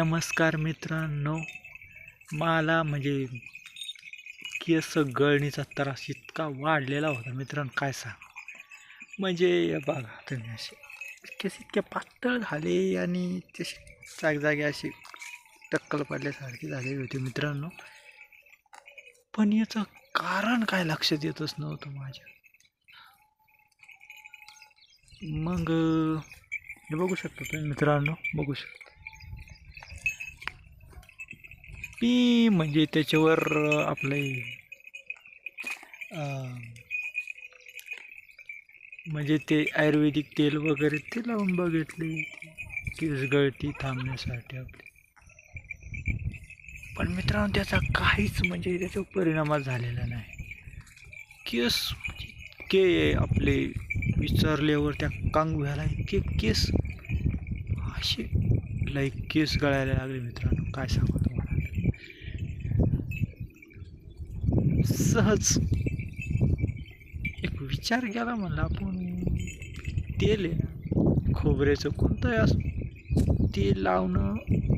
नमस्कार मित्रांनो. मला म्हणजे केस गळणीचा त्रास इतका वाढलेला होता मित्रांनो काय सांग? म्हणजे बघा तुम्ही असे केस इतके पातळ झाले आणि तसे जागजागी असे टक्कल पडल्यासारखे झालेले होते मित्रांनो. पण याचं कारण काय लक्षात येतच नव्हतं माझ्या. मग हे बघू शकता तुम्ही मित्रांनो बघू शकता. पी म्हणजे त्याच्यावर आपले म्हणजे ते आयुर्वेदिक तेल वगैरे ते लावून बघितले. केस गळती थांबण्यासाठी आपली. पण मित्रांनो त्याचा काहीच म्हणजे त्याचा परिणामच झालेला नाही. केस म्हणजे के आपले विचारल्यावर त्या कांगव्याला इतके केस असे लाईक केस गळायला लागले मित्रांनो. काय सांगू तुम्हाला सहज. एक विचार केला म्हणला आपण तेल आहे ना खोबऱ्याचं कोणतंही असं तेल लावणं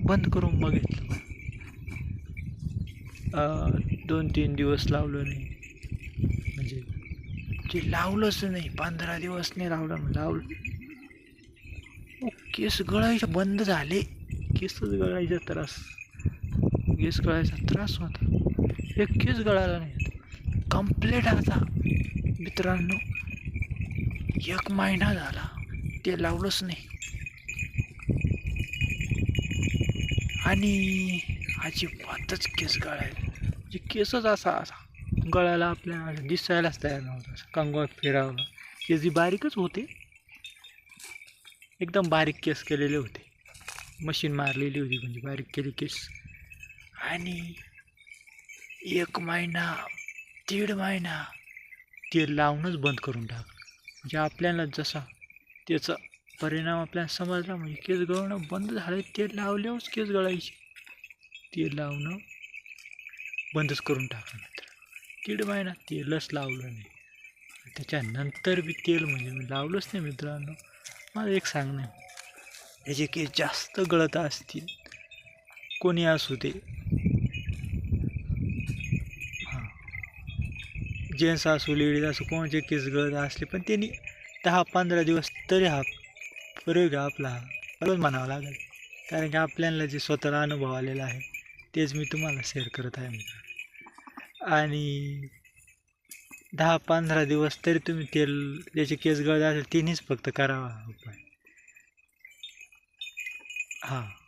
बंद करून बघितलं. दोन तीन दिवस लावलं नाही. म्हणजे ते लावलंच नाही पंधरा दिवस नाही लावलं लावलं. केस गळायचे बंद झाले. केसच गळायचा त्रास. केस गळायचा त्रास होता. एक केस गळायला नाही कंप्लीट आता मित्रांनो एक महिना झाला. ते लावलंच नाही. आणि अजिबातच केस गळायला. म्हणजे केसच असा असा गळायला आपल्या दिसायलाच तयार नव्हतं. असं कंगवात फिरावलं. केस जी बारीकच होते. एकदम बारीक केस केलेले होते. मशीन मारलेली होती. म्हणजे बारीक केले केस. आणि एक महिना दीड महिना. ते लावणंच बंद करून टाक. म्हणजे आपल्याला जसा त्याचा परिणाम आपल्याला समजला म्हणजे केस गळणं बंद झालं ते लावल्यावरच केस गळायचे. ते लावणं बंदच करून टाकलं नंतर. दीड महिना तेलच लावलं नाही. त्याच्यानंतर बी तेल म्हणजे मी लावलंच नाही मित्रांनो. मला एक सांगणं आहे. याचे केस जास्त गळत असतील कोणी असू दे जेंट्स असू लेडीज असू कोणाचे केस गळत असले पण त्यांनी दहा पंधरा दिवस तरी हा प्रयोग आपला रोज म्हणावा लागेल. कारण की आपल्याला जे स्वतःला अनुभव आलेला आहे तेच मी तुम्हाला शेअर करत आहे मित्रांनो आणि दहा पंधरा दिवस तरी तुम्ही तेल ज्याचे केस गळत असेल तिनेच फक्त करावा उपाय. हां.